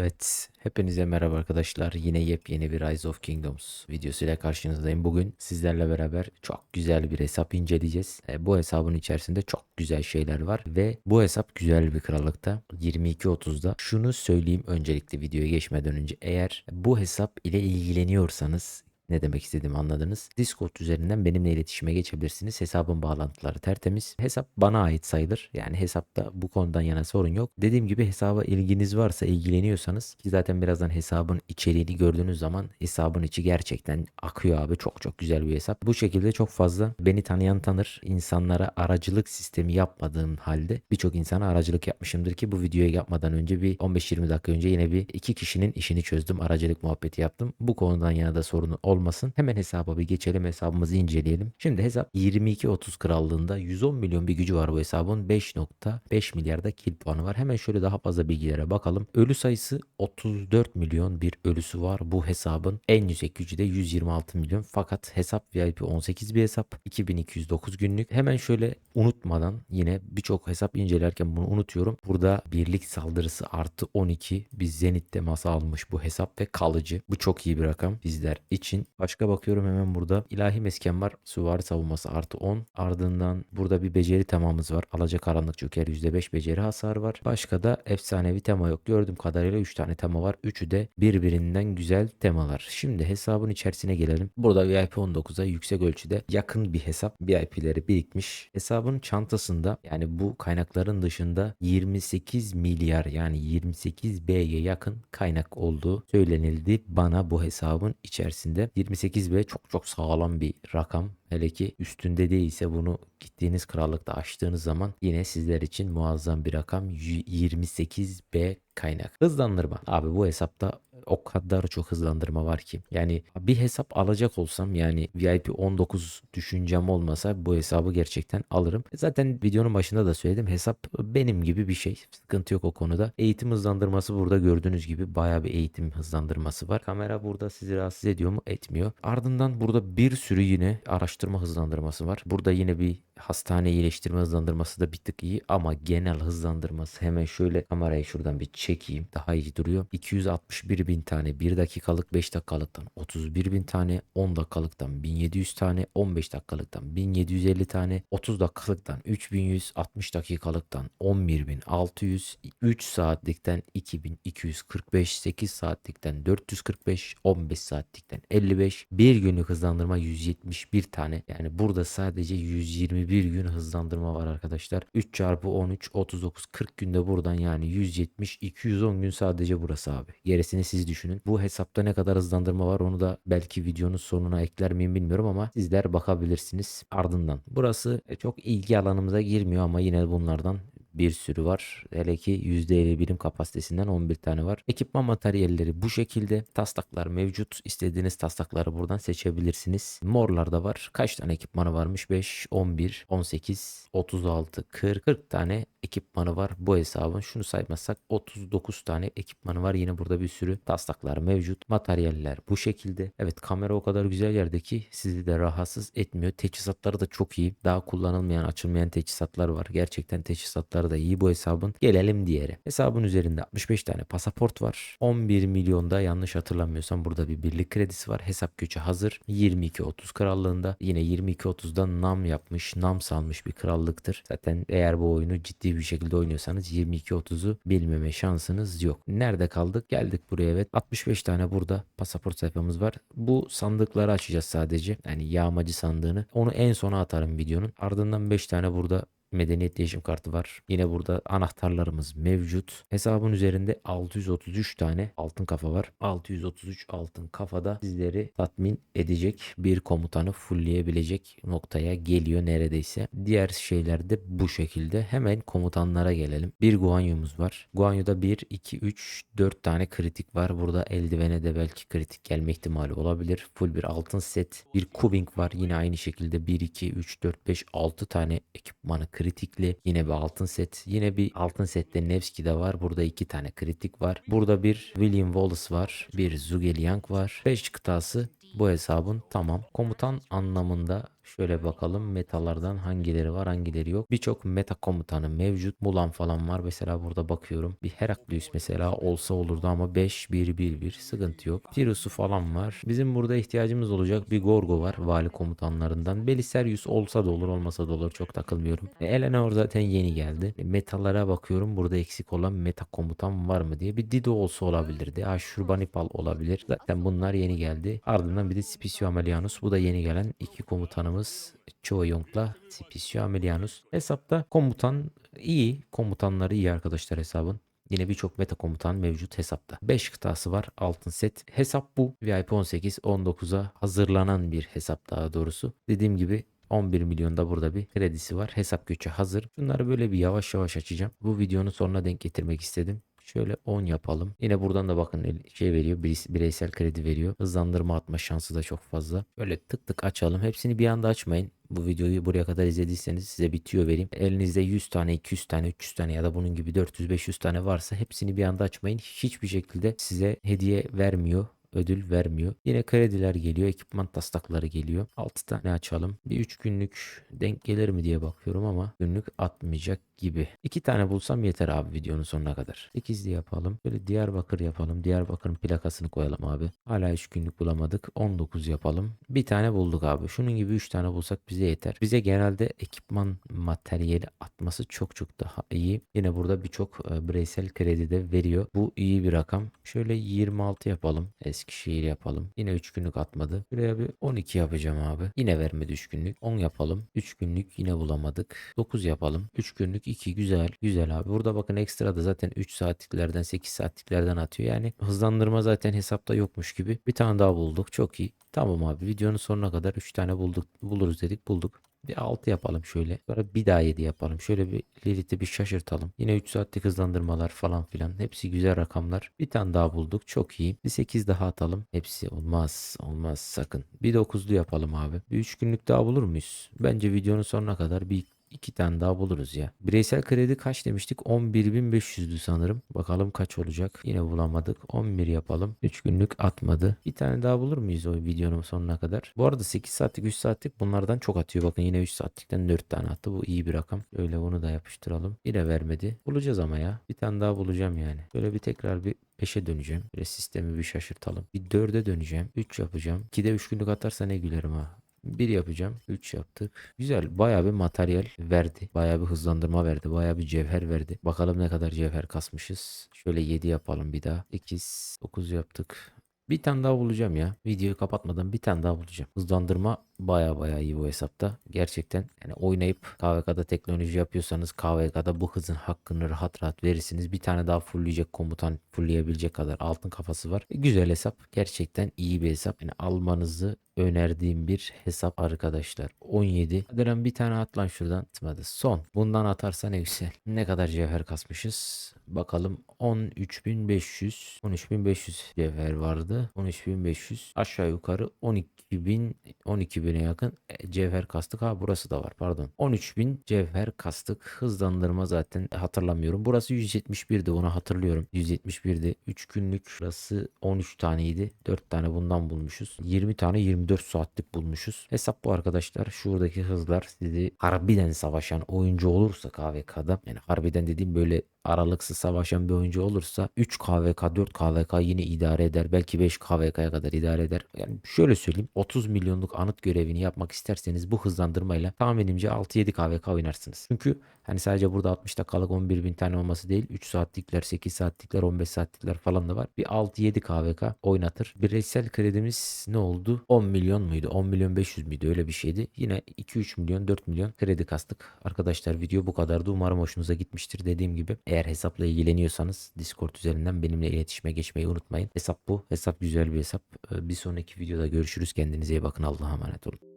Evet, hepinize merhaba arkadaşlar. Yine yepyeni bir Rise of Kingdoms videosuyla karşınızdayım. Bugün sizlerle beraber çok güzel bir hesap inceleyeceğiz. E, bu hesabın içerisinde çok güzel şeyler var ve bu hesap güzel bir krallıkta. 22.30'da. Şunu söyleyeyim öncelikle videoya geçmeden önce. Eğer bu hesap ile ilgileniyorsanız ne demek istediğimi anladınız. Discord üzerinden benimle iletişime geçebilirsiniz. Hesabın bağlantıları tertemiz. Hesap bana ait sayılır. Yani hesapta bu konudan yana sorun yok. Dediğim gibi hesaba ilginiz varsa, ilgileniyorsanız ki zaten birazdan hesabın içeriğini gördüğünüz zaman hesabın içi gerçekten akıyor abi. Çok çok güzel bir hesap. Bu şekilde çok fazla beni tanıyan tanır. İnsanlara aracılık sistemi yapmadığım halde birçok insana aracılık yapmışımdır ki bu videoyu yapmadan önce bir 15-20 dakika önce yine bir iki kişinin işini çözdüm. Aracılık muhabbeti yaptım. Bu konudan yana da sorunu olmasın. Hemen hesaba bir geçelim. Hesabımızı inceleyelim. Şimdi hesap 22-30 krallığında 110 milyon bir gücü var bu hesabın. 5.5 milyarda kill puanı var. Hemen şöyle daha fazla bilgilere bakalım. Ölü sayısı 34 milyon bir ölüsü var bu hesabın. En yüksek gücü de 126 milyon. Fakat hesap VIP 18 bir hesap. 2209 günlük. Hemen şöyle unutmadan yine birçok hesap incelerken bunu unutuyorum. Burada birlik saldırısı artı 12 bir Zenit teması almış bu hesap ve kalıcı. Bu çok iyi bir rakam bizler için. Başka bakıyorum hemen burada. ilahi mesken var. Süvari savunması artı 10. Ardından burada bir beceri temamız var. Alacakaranlık Joker %5 beceri hasar var. Başka da efsanevi tema yok. Gördüğüm kadarıyla 3 tane tema var. Üçü de birbirinden güzel temalar. Şimdi hesabın içerisine gelelim. Burada VIP 19'a yüksek ölçüde yakın bir hesap. VIP'leri birikmiş. Hesabın çantasında yani bu kaynakların dışında 28 milyar yani 28 B'ye yakın kaynak olduğu söylenildi bana bu hesabın içerisinde. 28 B çok çok sağlam bir rakam. Hele ki üstünde değilse bunu gittiğiniz krallıkta açtığınız zaman yine sizler için muazzam bir rakam. 28 B kaynak. Hızlandırma. Abi bu hesapta o kadar çok hızlandırma var ki. Yani bir hesap alacak olsam yani VIP 19 düşüncem olmasa bu hesabı gerçekten alırım. Zaten videonun başında da söyledim. Hesap benim gibi bir şey. Sıkıntı yok o konuda. Eğitim hızlandırması burada gördüğünüz gibi baya bir eğitim hızlandırması var. Kamera burada sizi rahatsız ediyor mu? Etmiyor. Ardından burada bir sürü yine araştırma hızlandırması var. Burada yine bir hastane iyileştirme hızlandırması da bir tık iyi ama genel hızlandırması hemen şöyle kamerayı şuradan bir çekeyim. Daha iyi duruyor. 261 bin tane 1 dakikalık 5 dakikalıktan 31 bin tane 10 dakikalıktan 1700 tane 15 dakikalıktan 1750 tane 30 dakikalıktan 3100 60 dakikalıktan 11600 3 saatlikten 2245 8 saatlikten 445 15 saatlikten 55 bir günlük hızlandırma 171 tane yani burada sadece 121 gün hızlandırma var arkadaşlar. 3 çarpı 13 39 40 günde buradan yani 170 210 gün sadece burası abi. Gerisini siz düşünün. Bu hesapta ne kadar hızlandırma var onu da belki videonun sonuna ekler miyim bilmiyorum ama sizler bakabilirsiniz ardından. Burası e, çok ilgi alanımıza girmiyor ama yine bunlardan bir sürü var. Hele ki %50 birim kapasitesinden 11 tane var. Ekipman materyalleri bu şekilde. Taslaklar mevcut. İstediğiniz taslakları buradan seçebilirsiniz. Morlar da var. Kaç tane ekipmanı varmış? 5, 11, 18, 36, 40. 40 tane ekipmanı var bu hesabın. Şunu saymazsak 39 tane ekipmanı var. Yine burada bir sürü taslaklar mevcut. Materyaller bu şekilde. Evet kamera o kadar güzel yerde ki sizi de rahatsız etmiyor. Teçhizatları da çok iyi. Daha kullanılmayan, açılmayan teçhizatlar var. Gerçekten teçhizatları da iyi bu hesabın. Gelelim diğeri. Hesabın üzerinde 65 tane pasaport var. 11 milyonda yanlış hatırlamıyorsam burada bir birlik kredisi var. Hesap gücü hazır. 22-30 krallığında. Yine 22-30'da nam yapmış, nam salmış bir krallıktır. Zaten eğer bu oyunu ciddi bir şekilde oynuyorsanız 22-30'u bilmeme şansınız yok. Nerede kaldık? Geldik buraya evet. 65 tane burada pasaport sayfamız var. Bu sandıkları açacağız sadece. Yani yağmacı sandığını. Onu en sona atarım videonun. Ardından 5 tane burada medeniyet değişim kartı var. Yine burada anahtarlarımız mevcut. Hesabın üzerinde 633 tane altın kafa var. 633 altın kafada sizleri tatmin edecek bir komutanı fullleyebilecek noktaya geliyor neredeyse. Diğer şeyler de bu şekilde. Hemen komutanlara gelelim. Bir Guanyu'muz var. Guanyu'da 1, 2, 3, 4 tane kritik var. Burada eldivene de belki kritik gelme ihtimali olabilir. Full bir altın set. Bir Kubing var. Yine aynı şekilde 1, 2, 3, 4, 5, 6 tane ekipmanı kritikli. Yine bir altın set. Yine bir altın sette Nevski de var. Burada iki tane kritik var. Burada bir William Wallace var. Bir Zugeliang var. 5 kıtası bu hesabın tamam. Komutan anlamında Şöyle bakalım metalardan hangileri var hangileri yok. Birçok meta komutanı mevcut. Mulan falan var. Mesela burada bakıyorum. Bir Heraklius mesela olsa olurdu ama 5-1-1-1 sıkıntı yok. Tirus'u falan var. Bizim burada ihtiyacımız olacak bir Gorgo var. Vali komutanlarından. Belisarius olsa da olur olmasa da olur. Çok takılmıyorum. E, Eleanor zaten yeni geldi. E, Metalara bakıyorum. Burada eksik olan meta komutan var mı diye. Bir Dido olsa olabilirdi. Ashurbanipal olabilir. Zaten bunlar yeni geldi. Ardından bir de Spisio Amelianus. Bu da yeni gelen iki komutanımız. Choa Yong'la Spisio Amelianus. Hesapta komutan iyi. Komutanları iyi arkadaşlar hesabın. Yine birçok meta komutan mevcut hesapta. 5 kıtası var altın set. Hesap bu. VIP 18 19'a hazırlanan bir hesap daha doğrusu. Dediğim gibi 11 milyonda burada bir kredisi var. Hesap göçü hazır. Bunları böyle bir yavaş yavaş açacağım. Bu videonun sonuna denk getirmek istedim. Şöyle 10 yapalım. Yine buradan da bakın şey veriyor. birey- Bireysel kredi veriyor. Hızlandırma atma şansı da çok fazla. Böyle tık tık açalım. Hepsini bir anda açmayın. Bu videoyu buraya kadar izlediyseniz size bitiyor vereyim. Elinizde 100 tane, 200 tane, 300 tane ya da bunun gibi 400-500 tane varsa hepsini bir anda açmayın. Hiçbir şekilde size hediye vermiyor ödül vermiyor. Yine krediler geliyor. Ekipman taslakları geliyor. 6 tane açalım. Bir 3 günlük denk gelir mi diye bakıyorum ama günlük atmayacak gibi. 2 tane bulsam yeter abi videonun sonuna kadar. 8'li yapalım. Böyle Diyarbakır yapalım. Diyarbakır'ın plakasını koyalım abi. Hala 3 günlük bulamadık. 19 yapalım. Bir tane bulduk abi. Şunun gibi 3 tane bulsak bize yeter. Bize genelde ekipman materyali atması çok çok daha iyi. Yine burada birçok e, bireysel kredi de veriyor. Bu iyi bir rakam. Şöyle 26 yapalım. Eskişehir yapalım. Yine 3 günlük atmadı. Buraya bir 12 yapacağım abi. Yine vermedi 3 günlük. 10 yapalım. 3 günlük yine bulamadık. 9 yapalım. 3 günlük 2 güzel. Güzel abi. Burada bakın ekstra da zaten 3 saatliklerden 8 saatliklerden atıyor. Yani hızlandırma zaten hesapta yokmuş gibi. Bir tane daha bulduk. Çok iyi. Tamam abi videonun sonuna kadar 3 tane bulduk. Buluruz dedik bulduk. Bir 6 yapalım şöyle. Sonra bir daha 7 yapalım. Şöyle bir Lilith'i bir şaşırtalım. Yine 3 saatlik hızlandırmalar falan filan. Hepsi güzel rakamlar. Bir tane daha bulduk. Çok iyi. Bir 8 daha atalım. Hepsi olmaz. Olmaz sakın. Bir 9'lu yapalım abi. Bir 3 günlük daha bulur muyuz? Bence videonun sonuna kadar bir iki tane daha buluruz ya. Bireysel kredi kaç demiştik? 11.500'dü sanırım. Bakalım kaç olacak. Yine bulamadık. 11 yapalım. 3 günlük atmadı. Bir tane daha bulur muyuz o videonun sonuna kadar? Bu arada 8 saatlik 3 saatlik bunlardan çok atıyor. Bakın yine 3 saatlikten 4 tane attı. Bu iyi bir rakam. Öyle bunu da yapıştıralım. Yine vermedi. Bulacağız ama ya. Bir tane daha bulacağım yani. Böyle bir tekrar bir 5'e döneceğim. Böyle sistemi bir şaşırtalım. Bir 4'e döneceğim. 3 yapacağım. 2'de 3 günlük atarsa ne gülerim ha. 1 yapacağım. 3 yaptık. Güzel. Bayağı bir materyal verdi. Bayağı bir hızlandırma verdi. Bayağı bir cevher verdi. Bakalım ne kadar cevher kasmışız. Şöyle 7 yapalım bir daha. 8, 9 yaptık. Bir tane daha bulacağım ya. Videoyu kapatmadan bir tane daha bulacağım. Hızlandırma baya baya iyi bu hesapta. Gerçekten yani oynayıp KVK'da teknoloji yapıyorsanız KVK'da bu hızın hakkını rahat rahat verirsiniz. Bir tane daha fullleyecek komutan fullleyebilecek kadar altın kafası var. E, güzel hesap. Gerçekten iyi bir hesap. Yani almanızı önerdiğim bir hesap arkadaşlar. 17. Hadi lan bir tane at lan şuradan. Atmadı. Son. Bundan atarsa ne güzel. Ne kadar cevher kasmışız. Bakalım 13.500 13.500 cevher vardı. 13.500 aşağı yukarı 12.000 12.000'e yakın e, cevher kastık. Ha burası da var pardon. 13.000 cevher kastık. Hızlandırma zaten hatırlamıyorum. Burası 171'di onu hatırlıyorum. 171'di. 3 günlük burası 13 taneydi. 4 tane bundan bulmuşuz. 20 tane 24 saatlik bulmuşuz. Hesap bu arkadaşlar. Şuradaki hızlar sizi harbiden savaşan oyuncu olursa KVK'da yani harbiden dediğim böyle aralıksız savaşan bir oyuncu olursa 3 KVK 4 KVK yine idare eder. Belki 5 KVK'ya kadar idare eder. Yani şöyle söyleyeyim 30 milyonluk anıt görevini yapmak isterseniz bu hızlandırmayla tahminimce 6-7 KVK oynarsınız. Çünkü hani sadece burada 60 dakikalık 11 bin tane olması değil 3 saatlikler 8 saatlikler 15 saatlikler falan da var. Bir 6-7 KVK oynatır. Bireysel kredimiz ne oldu? 10 milyon muydu? 10 milyon 500 müydü? Öyle bir şeydi. Yine 2-3 milyon 4 milyon kredi kastık. Arkadaşlar video bu kadardı. Umarım hoşunuza gitmiştir. Dediğim gibi eğer hesapla ilgileniyorsanız Discord üzerinden benimle iletişime geçmeyi unutmayın. Hesap bu. Hesap güzel bir hesap. Ee, Bir sonraki videoda görüşürüz. Kendinize iyi bakın. Allah'a emanet olun.